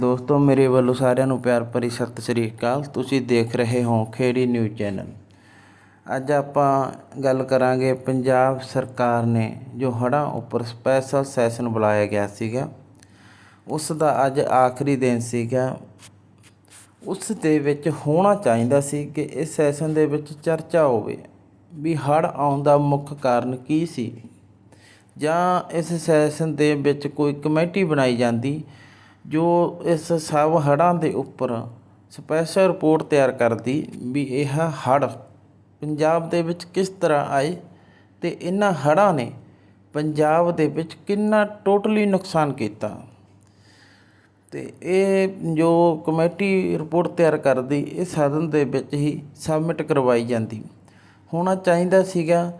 ਦੋਸਤੋ, ਮੇਰੇ ਵੱਲੋਂ ਸਾਰਿਆਂ ਨੂੰ ਪਿਆਰ ਭਰੀ ਸਤਿ ਸ੍ਰੀ ਅਕਾਲ। ਤੁਸੀਂ ਦੇਖ ਰਹੇ ਹੋ ਖੇੜੀ ਨਿਊਜ਼ ਚੈਨਲ। ਅੱਜ ਆਪਾਂ ਗੱਲ ਕਰਾਂਗੇ ਪੰਜਾਬ ਸਰਕਾਰ ਨੇ ਜੋ ਹੜ੍ਹਾਂ ਉੱਪਰ ਸਪੈਸ਼ਲ ਸੈਸ਼ਨ ਬੁਲਾਇਆ ਗਿਆ ਸੀਗਾ ਉਸ ਦਾ ਅੱਜ ਆਖਰੀ ਦਿਨ ਸੀਗਾ। ਉਸ ਦੇ ਵਿੱਚ ਹੋਣਾ ਚਾਹੀਦਾ ਸੀ ਕਿ ਇਸ ਸੈਸ਼ਨ ਦੇ ਵਿੱਚ ਚਰਚਾ ਹੋਵੇ ਵੀ ਹੜ੍ਹ ਆਉਣ ਦਾ ਮੁੱਖ ਕਾਰਨ ਕੀ ਸੀ। ਜਾਂ ਇਸ ਸੈਸ਼ਨ ਦੇ ਵਿੱਚ ਕੋਈ ਕਮੇਟੀ ਬਣਾਈ ਜਾਂਦੀ ਜੋ ਇਸ ਸਭ ਹੜ੍ਹਾਂ ਦੇ ਉੱਪਰ ਸਪੈਸ਼ਲ ਰਿਪੋਰਟ ਤਿਆਰ ਕਰਦੀ ਵੀ ਇਹ ਹੜ੍ਹ ਪੰਜਾਬ ਦੇ ਵਿੱਚ ਕਿਸ ਤਰ੍ਹਾਂ ਆਏ ਅਤੇ ਇਹਨਾਂ ਹੜ੍ਹਾਂ ਨੇ ਪੰਜਾਬ ਦੇ ਵਿੱਚ ਕਿੰਨਾ ਟੋਟਲੀ ਨੁਕਸਾਨ ਕੀਤਾ। ਅਤੇ ਇਹ ਜੋ ਕਮੇਟੀ ਰਿਪੋਰਟ ਤਿਆਰ ਕਰਦੀ, ਇਹ ਸਦਨ ਦੇ ਵਿੱਚ ਹੀ ਸਬਮਿਟ ਕਰਵਾਈ ਜਾਂਦੀ। ਹੋਣਾ ਚਾਹੀਦਾ ਸੀਗਾ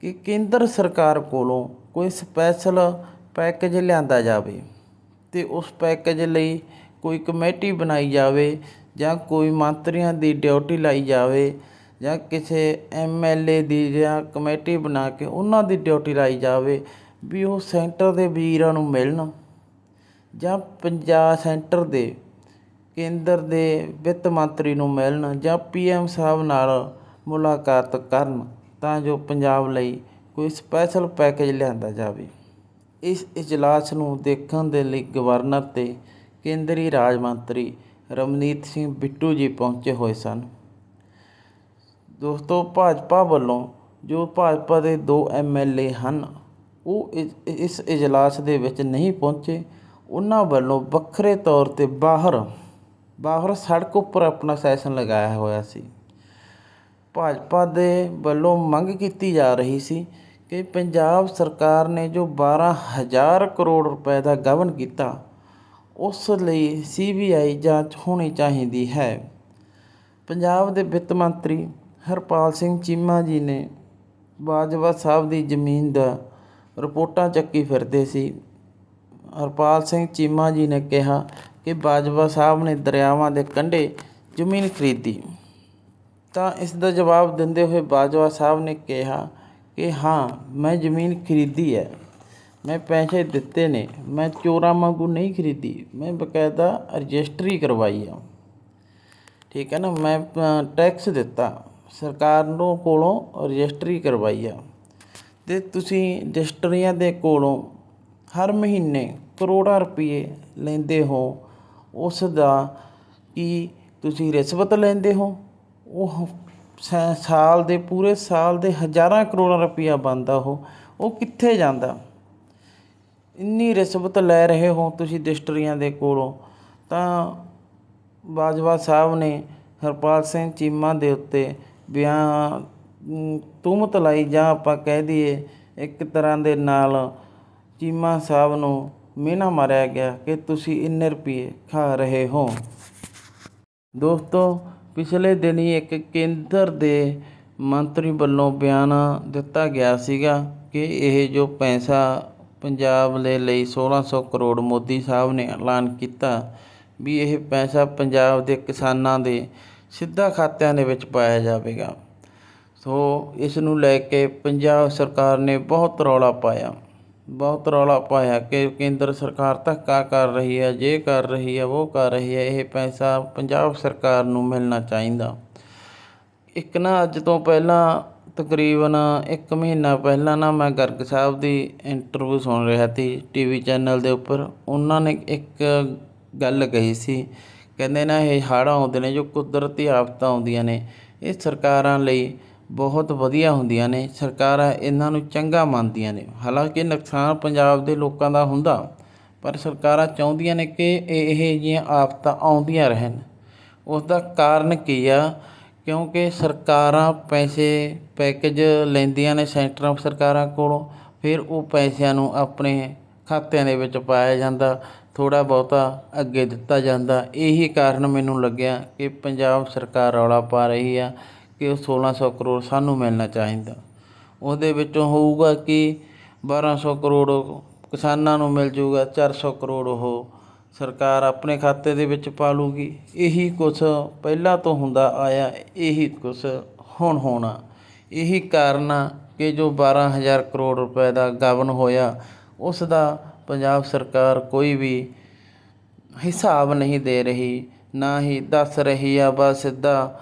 ਕਿ ਕੇਂਦਰ ਸਰਕਾਰ ਕੋਲੋਂ ਕੋਈ ਸਪੈਸ਼ਲ ਪੈਕੇਜ ਲਿਆਂਦਾ ਜਾਵੇ। ਤੇ ਉਸ ਪੈਕੇਜ ਲਈ ਕੋਈ ਕਮੇਟੀ ਬਣਾਈ ਜਾਵੇ ਜਾਂ ਕੋਈ ਮੰਤਰੀਆਂ ਦੀ ਡਿਊਟੀ ਲਾਈ ਜਾਵੇ ਜਾਂ ਕਿਸੇ ਐਮਐਲਏ ਦੀ ਜਾਂ ਕਮੇਟੀ ਬਣਾ ਕੇ ਉਹਨਾਂ ਦੀ ਡਿਊਟੀ ਲਾਈ ਜਾਵੇ ਵੀ ਉਹ ਸੈਂਟਰ ਦੇ ਵੀਰਾਂ ਨੂੰ ਮਿਲਣ ਜਾਂ ਪੰਜਾਬ ਸੈਂਟਰ ਦੇ ਕੇਂਦਰ ਦੇ ਵਿੱਤ ਮੰਤਰੀ ਨੂੰ ਮਿਲਣ ਜਾਂ ਪੀਐਮ ਸਾਹਿਬ ਨਾਲ ਮੁਲਾਕਾਤ ਕਰਨ ਤਾਂ ਜੋ ਪੰਜਾਬ ਲਈ ਕੋਈ ਸਪੈਸ਼ਲ ਪੈਕੇਜ ਲਿਆਂਦਾ ਜਾਵੇ। ਇਸ ਇਜਲਾਸ ਨੂੰ ਦੇਖਣ ਦੇ ਲਈ ਗਵਰਨਰ ਅਤੇ ਕੇਂਦਰੀ ਰਾਜ ਮੰਤਰੀ ਰਵਨੀਤ ਸਿੰਘ ਬਿੱਟੂ ਜੀ ਪਹੁੰਚੇ ਹੋਏ ਸਨ। ਦੋਸਤੋ, ਭਾਜਪਾ ਵੱਲੋਂ ਜੋ ਭਾਜਪਾ ਦੇ ਦੋ ਐਮਐਲਏ ਹਨ, ਉਹ ਇ- ਇਸ ਇਜਲਾਸ ਦੇ ਵਿੱਚ ਨਹੀਂ ਪਹੁੰਚੇ। ਉਹਨਾਂ ਵੱਲੋਂ ਵੱਖਰੇ ਤੌਰ ਤੇ ਬਾਹਰ ਬਾਹਰ ਸੜਕ ਉੱਪਰ ਆਪਣਾ ਸੈਸ਼ਨ ਲਗਾਇਆ ਹੋਇਆ ਸੀ। ਭਾਜਪਾ ਦੇ ਵੱਲੋਂ ਮੰਗ ਕੀਤੀ ਜਾ ਰਹੀ ਸੀ ਕਿ ਪੰਜਾਬ ਸਰਕਾਰ ਨੇ ਜੋ 12000 ਕਰੋੜ ਰੁਪਏ ਦਾ ਗਬਨ ਕੀਤਾ, ਉਸ ਲਈ ਸੀ ਬੀ ਆਈ ਜਾਂਚ ਹੋਣੀ ਚਾਹੀਦੀ ਹੈ। ਪੰਜਾਬ ਦੇ ਵਿੱਤ ਮੰਤਰੀ ਹਰਪਾਲ ਸਿੰਘ ਚੀਮਾ ਜੀ ਨੇ ਬਾਜਵਾ ਸਾਹਿਬ ਦੀ ਜ਼ਮੀਨ ਦਾ ਰਿਪੋਰਟਾਂ ਚੱਕੀ ਫਿਰਦੇ ਸੀ। ਹਰਪਾਲ ਸਿੰਘ ਚੀਮਾ ਜੀ ਨੇ ਕਿਹਾ ਕਿ ਬਾਜਵਾ ਸਾਹਿਬ ਨੇ ਦਰਿਆਵਾਂ ਦੇ ਕੰਢੇ ਜ਼ਮੀਨ ਖਰੀਦੀ। ਤਾਂ ਇਸ ਦਾ ਜਵਾਬ ਦਿੰਦੇ ਹੋਏ ਬਾਜਵਾ ਸਾਹਿਬ ਨੇ ਕਿਹਾ ਕਿ ਹਾਂ, ਮੈਂ ਜ਼ਮੀਨ ਖਰੀਦੀ ਹੈ। ਮੈਂ ਪੈਸੇ ਦਿੱਤੇ ਨੇ। ਮੈਂ ਚੋਰਾਂ ਵਾਂਗੂ ਨਹੀਂ ਖਰੀਦੀ। ਮੈਂ ਬਕਾਇਦਾ ਰਜਿਸਟਰੀ ਕਰਵਾਈ ਆ। ਠੀਕ ਹੈ ਨਾ? ਮੈਂ ਟੈਕਸ ਦਿੱਤਾ। ਸਰਕਾਰ ਨੂੰ ਕੋਲੋਂ ਰਜਿਸਟਰੀ ਕਰਵਾਈ ਆ। ਤੇ ਤੁਸੀਂ ਰਜਿਸਟਰੀਆਂ ਦੇ ਕੋਲੋਂ ਹਰ ਮਹੀਨੇ ਕਰੋੜਾਂ ਰੁਪਏ ਲੈਂਦੇ ਹੋ। ਉਸ ਦਾ ਕੀ ਤੁਸੀਂ ਰਿਸ਼ਵਤ ਲੈਂਦੇ ਹੋ? ਉਹ ਸਾ- ਸਾਲ ਦੇ ਪੂਰੇ ਸਾਲ ਦੇ ਹਜ਼ਾਰਾਂ ਕਰੋੜਾਂ ਰੁਪਈਆ ਬਣਦਾ ਉਹ। ਉਹ ਕਿੱਥੇ ਜਾਂਦਾ? ਇੰਨੀ ਰਿਸ਼ਵਤ ਲੈ ਰਹੇ ਹੋ ਤੁਸੀਂ ਡਿਸਟਰੀਆਂ ਦੇ ਕੋਲੋਂ। ਤਾਂ ਬਾਜਵਾ ਸਾਹਿਬ ਨੇ ਹਰਪਾਲ ਸਿੰਘ ਚੀਮਾ ਦੇ ਉੱਤੇ ਬਿਆਨ ਅਮ, ਲਾਈ ਜਾਂ ਆਪਾਂ ਕਹਿ ਦਈਏ ਇੱਕ ਤਰ੍ਹਾਂ ਦੇ ਨਾਲ ਚੀਮਾ ਸਾਹਿਬ ਨੂੰ ਮਿਹਣਾ ਮਾਰਿਆ ਗਿਆ ਕਿ ਤੁਸੀਂ ਇੰਨੇ ਰੁਪਏ ਖਾ ਰਹੇ ਹੋ। ਦੋਸਤੋ ਪਿਛਲੇ ਦਿਨੀ ਇੱਕ ਕੇਂਦਰ ਦੇ ਮੰਤਰੀ ਵੱਲੋਂ ਬਿਆਨ ਦਿੱਤਾ ਗਿਆ ਸੀਗਾ ਕਿ ਇਹ ਜੋ ਪੈਸਾ ਪੰਜਾਬ ਦੇ ਲਈ 1600 ਕਰੋੜ ਮੋਦੀ ਸਾਹਿਬ ਨੇ ਐਲਾਨ ਕੀਤਾ, ਵੀ ਇਹ ਪੈਸਾ ਪੰਜਾਬ ਦੇ ਕਿਸਾਨਾਂ ਦੇ ਸਿੱਧਾ ਖਾਤਿਆਂ ਦੇ ਵਿੱਚ ਪਾਇਆ ਜਾਵੇਗਾ। ਸੋ ਇਸ ਨੂੰ ਲੈ ਕੇ ਪੰਜਾਬ ਸਰਕਾਰ ਨੇ ਬਹੁਤ ਰੌਲਾ ਪਾਇਆ। ਬਹੁਤ ਰੌਲਾ ਪਾਇਆ ਕਿ ਕੇਂਦਰ ਸਰਕਾਰ ਧੱਕਾ ਕਰ ਰਹੀ ਹੈ, ਜੇ ਕਰ ਰਹੀ ਹੈ, ਉਹ ਕਰ ਰਹੀ ਹੈ, ਇਹ ਪੈਸਾ ਪੰਜਾਬ ਸਰਕਾਰ ਨੂੰ ਮਿਲਣਾ ਚਾਹੀਦਾ। ਇੱਕ ਨਾ ਅੱਜ ਤੋਂ ਪਹਿਲਾਂ, ਤਕਰੀਬਨ ਇੱਕ ਮਹੀਨਾ ਪਹਿਲਾਂ ਨਾ ਮੈਂ ਗਰਗ ਸਾਹਿਬ ਦੀ ਇੰਟਰਵਿਊ ਸੁਣ ਰਿਹਾ ਸੀ ਟੀਵੀ ਚੈਨਲ ਦੇ ਉੱਪਰ। ਉਹਨਾਂ ਨੇ ਇੱਕ ਗੱਲ ਕਹੀ ਸੀ, ਕਹਿੰਦੇ ਨਾ ਇਹ ਹੜ੍ਹ ਆਉਂਦੇ ਨੇ ਜੋ ਕੁਦਰਤੀ ਆਫਤਾਂ ਆਉਂਦੀਆਂ ਨੇ। ਇਹ ਸਰਕਾਰਾਂ ਲਈ ਬਹੁਤ ਵਧੀਆ ਹੁੰਦੀਆਂ ਨੇ, ਸਰਕਾਰਾਂ ਇਹਨਾਂ ਨੂੰ ਚੰਗਾ ਮੰਨਦੀਆਂ ਨੇ। ਹਾਲਾਂਕਿ ਨੁਕਸਾਨ ਪੰਜਾਬ ਦੇ ਲੋਕਾਂ ਦਾ ਹੁੰਦਾ, ਪਰ ਸਰਕਾਰਾਂ ਚਾਹੁੰਦੀਆਂ ਨੇ ਕਿ ਇਹ ਜਿਹੀਆਂ ਆਫਤਾਂ ਆਉਂਦੀਆਂ ਰਹਿਣ। ਉਸ ਦਾ ਕਾਰਨ ਕੀ ਆ? ਕਿਉਂਕਿ ਸਰਕਾਰਾਂ ਪੈਸੇ, ਪੈਕੇਜ ਲੈਂਦੀਆਂ ਨੇ ਸੈਂਟਰ ਸਰਕਾਰਾਂ ਕੋਲੋਂ, ਫਿਰ ਉਹ ਪੈਸਿਆਂ ਨੂੰ ਆਪਣੇ ਖਾਤਿਆਂ ਦੇ ਵਿੱਚ ਪਾਇਆ ਜਾਂਦਾ, ਥੋੜ੍ਹਾ ਬਹੁਤਾ ਅੱਗੇ ਦਿੱਤਾ ਜਾਂਦਾ। ਇਹੀ ਕਾਰਨ ਮੈਨੂੰ ਲੱਗਿਆ ਕਿ ਪੰਜਾਬ ਸਰਕਾਰ ਰੌਲਾ ਪਾ ਰਹੀ ਆ। ਕਿ ਉਹ 1600 ਕਰੋੜ ਸਾਨੂੰ ਮਿਲਣਾ ਚਾਹੀਦਾ। ਉਹਦੇ ਵਿੱਚੋਂ ਹੋਊਗਾ ਕਿ 1200 ਕਰੋੜ ਕਿਸਾਨਾਂ ਨੂੰ ਮਿਲ ਜਾਊਗਾ 400 ਕਰੋੜ ਉਹ ਸਰਕਾਰ ਆਪਣੇ ਖਾਤੇ ਦੇ ਵਿੱਚ ਪਾ ਲੂਗੀ। ਇਹੀ ਕੁਛ ਪਹਿਲਾਂ ਤੋਂ ਹੁੰਦਾ ਆਇਆ, ਇਹੀ ਕੁਛ ਹੁਣ ਹੋਣਾ। ਇਹੀ ਕਾਰਨ ਆ ਕਿ ਜੋ 12000 ਕਰੋੜ ਰੁਪਏ ਦਾ ਗਬਨ ਹੋਇਆ, ਉਸ ਦਾ ਪੰਜਾਬ ਸਰਕਾਰ ਕੋਈ ਵੀ ਹਿਸਾਬ ਨਹੀਂ ਦੇ ਰਹੀ, ਨਾ ਹੀ ਦੱਸ ਰਹੀ ਆ, ਬਸ ਸਿੱਧਾ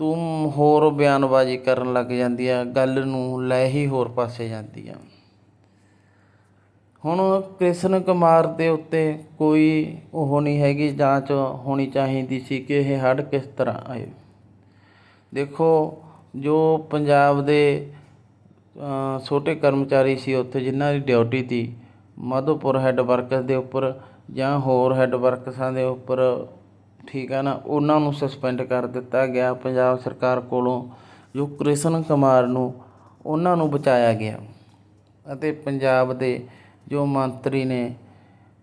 ਤੂੰ ਹੋਰ ਬਿਆਨਬਾਜ਼ੀ ਕਰਨ ਲੱਗ ਜਾਂਦੀ ਆ ਗੱਲ ਨੂੰ ਲੈ ਹੀ ਹੋਰ ਪਾਸੇ ਜਾਂਦੀ ਆ ਹੁਣ ਕ੍ਰਿਸ਼ਨ ਕੁਮਾਰ ਦੇ ਉੱਤੇ ਕੋਈ ਉਹ ਨਹੀਂ ਹੈਗੀ, ਜਾਂਚ ਹੋਣੀ ਚਾਹੀਦੀ ਸੀ ਕਿ ਇਹ ਹੜ੍ਹ ਕਿਸ ਤਰ੍ਹਾਂ ਆਏ। ਦੇਖੋ, ਜੋ ਪੰਜਾਬ ਦੇ ਛੋਟੇ ਕਰਮਚਾਰੀ ਸੀ ਉੱਥੇ, ਜਿਨ੍ਹਾਂ ਦੀ ਡਿਊਟੀ ਤੀ ਮਾਧੋਪੁਰ ਹੈੱਡ ਵਰਕਸ ਦੇ ਉੱਪਰ ਜਾਂ ਹੋਰ ਹੈੱਡ ਵਰਕਸਾਂ ਦੇ ਉੱਪਰ ਠੀਕ ਹੈ ਨਾ, ਉਹਨਾਂ ਨੂੰ ਸਸਪੈਂਡ ਕਰ ਦਿੱਤਾ ਗਿਆ ਪੰਜਾਬ ਸਰਕਾਰ ਕੋਲੋਂ, ਜੋ ਕ੍ਰਿਸ਼ਨ ਕੁਮਾਰ ਨੂੰ ਉਹਨਾਂ ਨੂੰ ਬਚਾਇਆ ਗਿਆ। ਅਤੇ ਪੰਜਾਬ ਦੇ ਜੋ ਮੰਤਰੀ ਨੇ,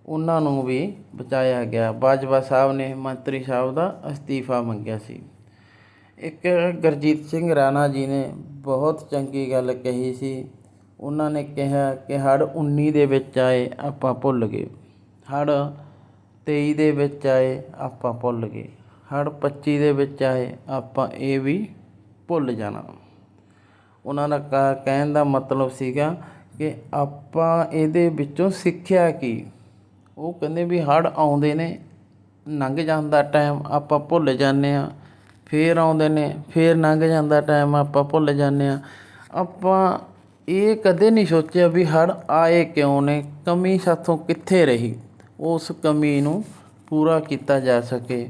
ਉਹਨਾਂ ਨੂੰ ਵੀ ਬਚਾਇਆ ਗਿਆ। ਬਾਜਵਾ ਸਾਹਿਬ ਨੇ ਮੰਤਰੀ ਸਾਹਿਬ ਦਾ ਅਸਤੀਫਾ ਮੰਗਿਆ ਸੀ। ਇੱਕ ਗੁਰਜੀਤ ਸਿੰਘ ਰਾਣਾ ਜੀ ਨੇ ਬਹੁਤ ਚੰਗੀ ਗੱਲ ਕਹੀ ਸੀ। ਉਹਨਾਂ ਨੇ ਕਿਹਾ ਕਿ ਹੜ੍ਹ 19 ਦੇ ਵਿੱਚ ਆਏ, ਆਪਾਂ ਭੁੱਲ ਗਏ। ਹੜ੍ਹ ਤੇਈ ਦੇ ਵਿੱਚ ਆਏ ਆਪਾਂ ਭੁੱਲ ਗਏ। ਹੜ੍ਹ 25 ਦੇ ਵਿੱਚ ਆਏ ਆਪਾਂ ਇਹ ਵੀ ਭੁੱਲ ਜਾਣਾ। ਉਹਨਾਂ ਦਾ ਕ- ਕਹਿਣ ਦਾ ਮਤਲਬ ਸੀਗਾ ਕਿ ਆਪਾਂ ਇਹਦੇ ਵਿੱਚੋਂ ਸਿੱਖਿਆ ਕੀ? ਉਹ ਕਹਿੰਦੇ ਵੀ ਹੜ੍ਹ ਆਉਂਦੇ ਨੇ, ਲੰਘ ਜਾਂਦਾ ਟਾਈਮ ਆਪਾਂ ਭੁੱਲ ਜਾਂਦੇ ਆ ਫੇਰ ਆਉਂਦੇ ਨੇ, ਫੇਰ ਲੰਘ ਜਾਂਦਾ ਟਾਈਮ ਆਪਾਂ ਭੁੱਲ ਜਾਂਦੇ ਆ ਆਪਾਂ ਇਹ ਕਦੇ ਨਹੀਂ ਸੋਚਿਆ ਵੀ ਹੜ੍ਹ ਆਏ ਕਿਉਂ ਨੇ, ਕਮੀ ਸਾਥੋਂ ਕਿੱਥੇ ਰਹੀ? ਉਸ ਕਮੀ ਨੂੰ ਪੂਰਾ ਕੀਤਾ ਜਾ ਸਕੇ।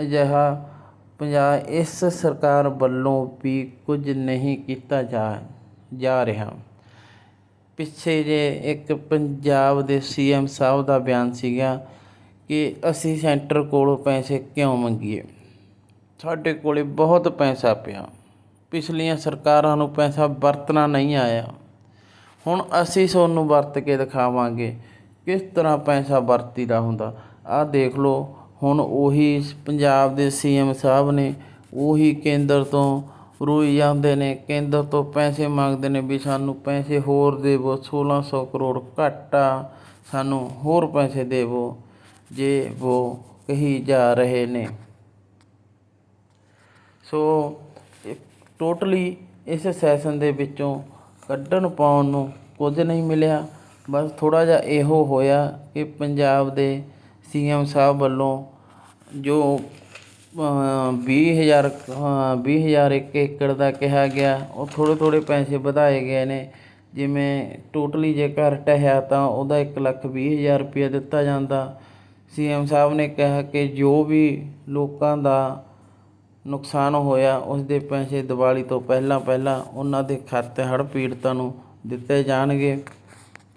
ਅਜਿਹਾ ਪੰਜਾਬ ਇਸ ਸਰਕਾਰ ਵੱਲੋਂ ਵੀ ਕੁਝ ਨਹੀਂ ਕੀਤਾ ਜਾ ਜਾ ਰਿਹਾ। ਪਿੱਛੇ ਜੇ ਇੱਕ ਪੰਜਾਬ ਦੇ ਸੀਐਮ ਸਾਹਿਬ ਦਾ ਬਿਆਨ ਸੀਗਾ ਕਿ ਅਸੀਂ ਸੈਂਟਰ ਕੋਲੋਂ ਪੈਸੇ ਕਿਉਂ ਮੰਗੀਏ? ਸਾਡੇ ਕੋਲੇ ਬਹੁਤ ਪੈਸਾ ਪਿਆ। ਪਿਛਲੀਆਂ ਸਰਕਾਰਾਂ ਨੂੰ ਪੈਸਾ ਵਰਤਣਾ ਨਹੀਂ ਆਇਆ। ਹੁਣ ਅਸੀਂ ਤੁਹਾਨੂੰ ਵਰਤ ਕੇ ਦਿਖਾਵਾਂਗੇ। ਕਿਸ ਤਰ੍ਹਾਂ ਪੈਸਾ ਵਰਤੀਦਾ ਹੁੰਦਾ? ਆਹ ਦੇਖ ਲਓ, ਹੁਣ ਉਹੀ ਪੰਜਾਬ ਦੇ ਸੀਐਮ ਸਾਹਿਬ ਨੇ, ਉਹੀ ਕੇਂਦਰ ਤੋਂ ਰੋਈ ਜਾਂਦੇ ਨੇ, ਕੇਂਦਰ ਤੋਂ ਪੈਸੇ ਮੰਗਦੇ ਨੇ ਵੀ ਸਾਨੂੰ ਪੈਸੇ ਹੋਰ ਦੇਵੋ 1600 ਕਰੋੜ ਘੱਟ ਆ, ਸਾਨੂੰ ਹੋਰ ਪੈਸੇ ਦੇਵੋ, ਜੇ ਉਹ ਕਹੀ ਜਾ ਰਹੇ ਨੇ। ਸੋ ਟੋਟਲੀ ਇਸ ਸੈਸ਼ਨ ਦੇ ਵਿੱਚੋਂ ਕੱਢਣ ਪਾਉਣ ਨੂੰ ਕੁਝ ਨਹੀਂ ਮਿਲਿਆ। ਬਸ ਥੋੜ੍ਹਾ ਜਿਹਾ ਇਹੋ ਹੋਇਆ ਕਿ ਪੰਜਾਬ ਦੇ ਸੀ ਸੀਐਮ ਸਾਹਿਬ ਵੱਲੋਂ ਜੋ ਵੀਹ ਹਜ਼ਾਰ ਵੀਹ ਹਜ਼ਾਰ ਇੱਕ ਏਕੜ ਦਾ ਕਿਹਾ ਗਿਆ, ਉਹ ਥੋੜ੍ਹੇ ਥੋੜ੍ਹੇ ਪੈਸੇ ਵਧਾਏ ਗਏ ਨੇ। ਜਿਵੇਂ ਟੋਟਲੀ ਜੇ ਘਰ ਢਹਿਆ ਤਾਂ ਉਹਦਾ ਇੱਕ ਲੱਖ ਵੀਹ ਹਜ਼ਾਰ ਰੁਪਈਆ ਦਿੱਤਾ ਜਾਂਦਾ। ਸੀ ਸੀਐਮ ਸਾਹਿਬ ਨੇ ਕਿਹਾ ਕਿ ਜੋ ਵੀ ਲੋਕਾਂ ਦਾ ਨੁਕਸਾਨ ਹੋਇਆ, ਉਸ ਦੇ ਪੈਸੇ ਦੀਵਾਲੀ ਤੋਂ ਪਹਿਲਾਂ ਪਹਿਲਾਂ ਉਹਨਾਂ ਦੇ ਖਾਤੇ ਹੜ੍ਹ ਪੀੜਤਾਂ ਨੂੰ ਦਿੱਤੇ ਜਾਣਗੇ।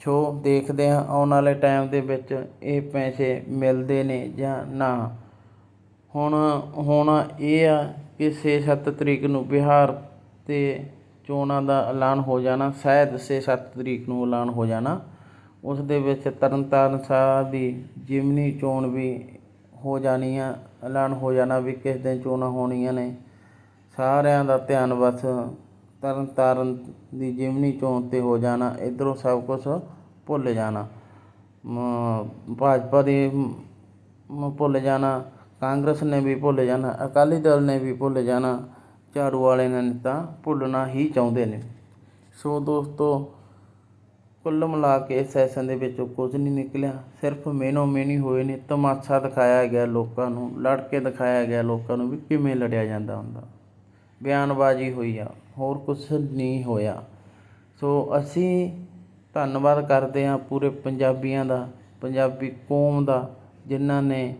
ਸੋ ਦੇਖਦੇ ਹਾਂ ਆਉਣ ਵਾਲੇ ਟਾਈਮ ਦੇ ਵਿੱਚ ਇਹ ਪੈਸੇ ਮਿਲਦੇ ਨੇ ਜਾਂ ਨਾ। ਹੁਣ, ਹੋਣਾ ਇਹ ਆ ਕਿ 6-7 ਤਰੀਕ ਨੂੰ ਬਿਹਾਰ ਤੇ ਚੋਣਾਂ ਦਾ ਐਲਾਨ ਹੋ ਜਾਣਾ, ਸ਼ਾਇਦ 6-7 ਤਰੀਕ ਨੂੰ ਐਲਾਨ ਹੋ ਜਾਣਾ। ਉਸ ਦੇ ਵਿੱਚ ਤਰਨਤਾਰਨ ਸਾਹਿਬ ਦੀ ਜਿਮਨੀ ਚੋਣ ਵੀ ਹੋ ਜਾਣੀ ਆ ਐਲਾਨ ਹੋ ਜਾਣਾ ਵੀ ਕਿਸ ਦਿਨ ਚੋਣਾਂ ਹੋਣੀਆਂ ਨੇ। ਸਾਰਿਆਂ ਦਾ ਧਿਆਨ ਬਸ ਤਰਨਤਾਰਨ ਦੀ ਜਿਮਨੀ ਚੋਣ ਤੇ ਹੋ ਜਾਣਾ। ਇਧਰੋਂ ਸਭ ਕੁਝ ਭੁੱਲ ਜਾਣਾ। ਭਾਜਪਾ ਦੇ ਭੁੱਲ ਜਾਣਾ। ਕਾਂਗਰਸ ਨੇ ਵੀ ਭੁੱਲ ਜਾਣਾ। ਅਕਾਲੀ ਦਲ ਨੇ ਵੀ ਭੁੱਲ ਜਾਣਾ। ਝਾੜੂ ਵਾਲੇ ਨੇ ਤਾਂ ਭੁੱਲਣਾ ਹੀ ਚਾਹੁੰਦੇ ਨੇ। ਸੋ ਦੋਸਤੋ, ਕੁੱਲ ਮਿਲਾ ਕੇ ਇਸ ਸੈਸ਼ਨ ਦੇ ਵਿੱਚੋਂ ਕੁਝ ਨਹੀਂ ਨਿਕਲਿਆ। ਸਿਰਫ ਮੇਨੋ ਮੇਨੀ ਹੋਏ ਨੇ। ਤਮਾਸ਼ਾ ਦਿਖਾਇਆ ਗਿਆ ਲੋਕਾਂ ਨੂੰ। ਲੜ ਕੇ ਦਿਖਾਇਆ ਗਿਆ ਲੋਕਾਂ ਨੂੰ ਵੀ ਕਿਵੇਂ ਲੜਿਆ ਜਾਂਦਾ ਹੁੰਦਾ। ਬਿਆਨਬਾਜ਼ੀ ਹੋਈ ਆ। ਹੋਰ ਕੁਝ ਨਹੀਂ ਹੋਇਆ। ਸੋ ਅਸੀਂ ਧੰਨਵਾਦ ਕਰਦੇ ਹਾਂ ਪੂਰੇ ਪੰਜਾਬੀਆਂ ਦਾ, ਪੰਜਾਬੀ ਕੌਮ ਦਾ, ਜਿਨ੍ਹਾਂ ਨੇ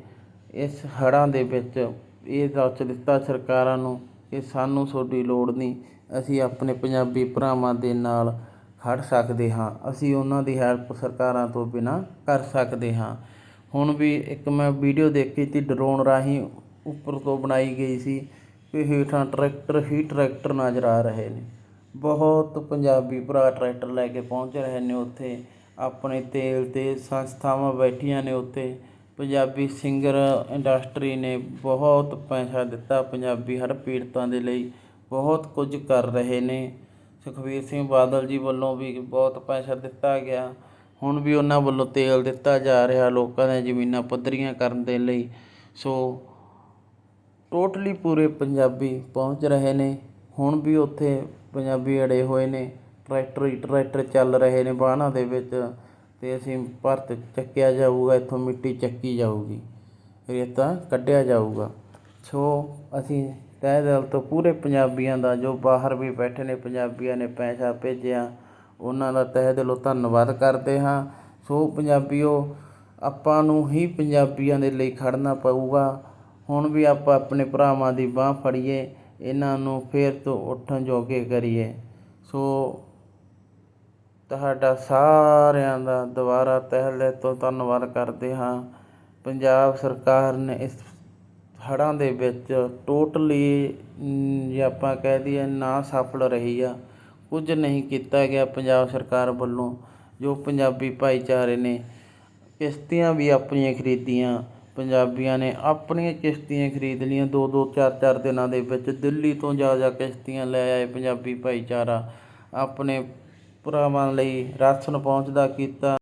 ਇਸ ਹੜ੍ਹਾਂ ਦੇ ਵਿੱਚ ਇਹ ਦੱਸ ਦਿੱਤਾ ਸਰਕਾਰਾਂ ਨੂੰ ਕਿ ਸਾਨੂੰ ਤੁਹਾਡੀ ਲੋੜ ਨਹੀਂ, ਅਸੀਂ ਆਪਣੇ ਪੰਜਾਬੀ ਭਰਾਵਾਂ ਦੇ ਨਾਲ ਖੜ੍ਹ ਸਕਦੇ ਹਾਂ, ਅਸੀਂ ਉਹਨਾਂ ਦੀ ਹੈਲਪ ਸਰਕਾਰਾਂ ਤੋਂ ਬਿਨਾਂ ਕਰ ਸਕਦੇ ਹਾਂ। ਹੁਣ ਵੀ ਇੱਕ ਮੈਂ ਵੀਡੀਓ ਦੇਖੀ ਤੀ ਡਰੋਨ ਰਾਹੀਂ ਉੱਪਰ ਤੋਂ ਬਣਾਈ ਗਈ ਸੀ ਕਿ ਹੇਠਾਂ ਟਰੈਕਟਰ ਹੀ ਟਰੈਕਟਰ ਨਜ਼ਰ ਆ ਰਹੇ ਨੇ। ਬਹੁਤ ਪੰਜਾਬੀ ਭਰਾ ਟਰੈਕਟਰ ਲੈ ਕੇ ਪਹੁੰਚ ਰਹੇ ਨੇ ਉੱਥੇ। ਆਪਣੇ ਤੇਲ ਤੇ ਸੰਸਥਾਵਾਂ ਬੈਠੀਆਂ ਨੇ ਉੱਥੇ। ਪੰਜਾਬੀ ਸਿੰਗਰ ਇੰਡਸਟਰੀ ਨੇ ਬਹੁਤ ਪੈਸਾ ਦਿੱਤਾ ਪੰਜਾਬੀ ਹੜ੍ਹ ਪੀੜਤਾਂ ਦੇ ਲਈ। ਬਹੁਤ ਕੁਝ ਕਰ ਰਹੇ ਨੇ। ਸੁਖਬੀਰ ਸਿੰਘ ਬਾਦਲ ਜੀ ਵੱਲੋਂ ਵੀ ਬਹੁਤ ਪੈਸਾ ਦਿੱਤਾ ਗਿਆ। ਹੁਣ ਵੀ ਉਹਨਾਂ ਵੱਲੋਂ ਤੇਲ ਦਿੱਤਾ ਜਾ ਰਿਹਾ ਲੋਕਾਂ ਦੀਆਂ ਜ਼ਮੀਨਾਂ ਪੱਧਰੀਆਂ ਕਰਨ ਦੇ ਲਈ। ਸੋ ਟੋਟਲੀ ਪੂਰੇ ਪੰਜਾਬੀ ਪਹੁੰਚ ਰਹੇ ਨੇ। ਹੁਣ ਵੀ ਉੱਥੇ ਪੰਜਾਬੀ ਅੜੇ ਹੋਏ ਨੇ, ਟਰੈਕਟਰ ਹੀ ਟਰੈਕਟਰ ਚੱਲ ਰਹੇ ਨੇ ਬਾਹਾਂ ਦੇ ਵਿੱਚ ਅਤੇ ਅਸੀਂ ਭਰਤ ਚੱਕਿਆ ਜਾਊਗਾ, ਇੱਥੋਂ ਮਿੱਟੀ ਚੱਕੀ ਜਾਊਗੀ, ਰੇਤਾ ਕੱਢਿਆ ਜਾਊਗਾ। ਸੋ ਅਸੀਂ ਤਹਿ ਦਿਲ ਤੋਂ ਪੂਰੇ ਪੰਜਾਬੀਆਂ ਦਾ, ਜੋ ਬਾਹਰ ਵੀ ਬੈਠੇ ਨੇ, ਪੰਜਾਬੀਆਂ ਨੇ ਪੈਸਾ ਭੇਜਿਆ, ਉਹਨਾਂ ਦਾ ਤਹਿ ਦਿਲੋਂ ਧੰਨਵਾਦ ਕਰਦੇ ਹਾਂ। ਸੋ ਪੰਜਾਬੀਓ, ਆਪਾਂ ਨੂੰ ਹੀ ਪੰਜਾਬੀਆਂ ਦੇ ਲਈ ਖੜਨਾ ਪਊਗਾ। ਹੁਣ ਵੀ ਆਪਾਂ ਆਪਣੇ ਭਰਾਵਾਂ ਦੀ ਬਾਹ ਫੜੀਏ। ਇਹਨਾਂ ਨੂੰ ਫਿਰ ਤੋਂ ਉੱਠਣ ਜੋਗੇ ਕਰੀਏ। ਸੋ ਤੁਹਾਡਾ ਸਾਰਿਆਂ ਦਾ ਦੁਬਾਰਾ ਤਹਿ ਤੋਂ ਧੰਨਵਾਦ ਕਰਦੇ ਹਾਂ। ਪੰਜਾਬ ਸਰਕਾਰ ਨੇ ਇਸ ਹੜ੍ਹਾਂ ਦੇ ਵਿੱਚ ਟੋਟਲੀ ਜੇ ਆਪਾਂ ਕਹਿ ਦਈਏ ਨਾ ਸਫਲ ਰਹੀ ਆ। ਕੁਝ ਨਹੀਂ ਕੀਤਾ ਗਿਆ ਪੰਜਾਬ ਸਰਕਾਰ ਵੱਲੋਂ। ਜੋ ਪੰਜਾਬੀ ਭਾਈਚਾਰੇ ਨੇ ਕਿਸ਼ਤੀਆਂ ਵੀ ਆਪਣੀਆਂ ਖਰੀਦੀਆਂ। ਪੰਜਾਬੀਆਂ ਨੇ ਆਪਣੀਆਂ ਕਿਸ਼ਤੀਆਂ ਖਰੀਦ ਲਈਆਂ। ਦੋ ਦੋ, ਚਾਰ ਚਾਰ ਦਿਨਾਂ ਦੇ ਵਿੱਚ ਦਿੱਲੀ ਤੋਂ ਜਾ ਜਾ ਕਿਸ਼ਤੀਆਂ ਲੈ ਆਏ ਪੰਜਾਬੀ ਭਾਈਚਾਰਾ। ਆਪਣੇ ਭਰਾਵਾਂ ਲਈ ਰਾਸ਼ਨ ਪਹੁੰਚਦਾ ਕੀਤਾ।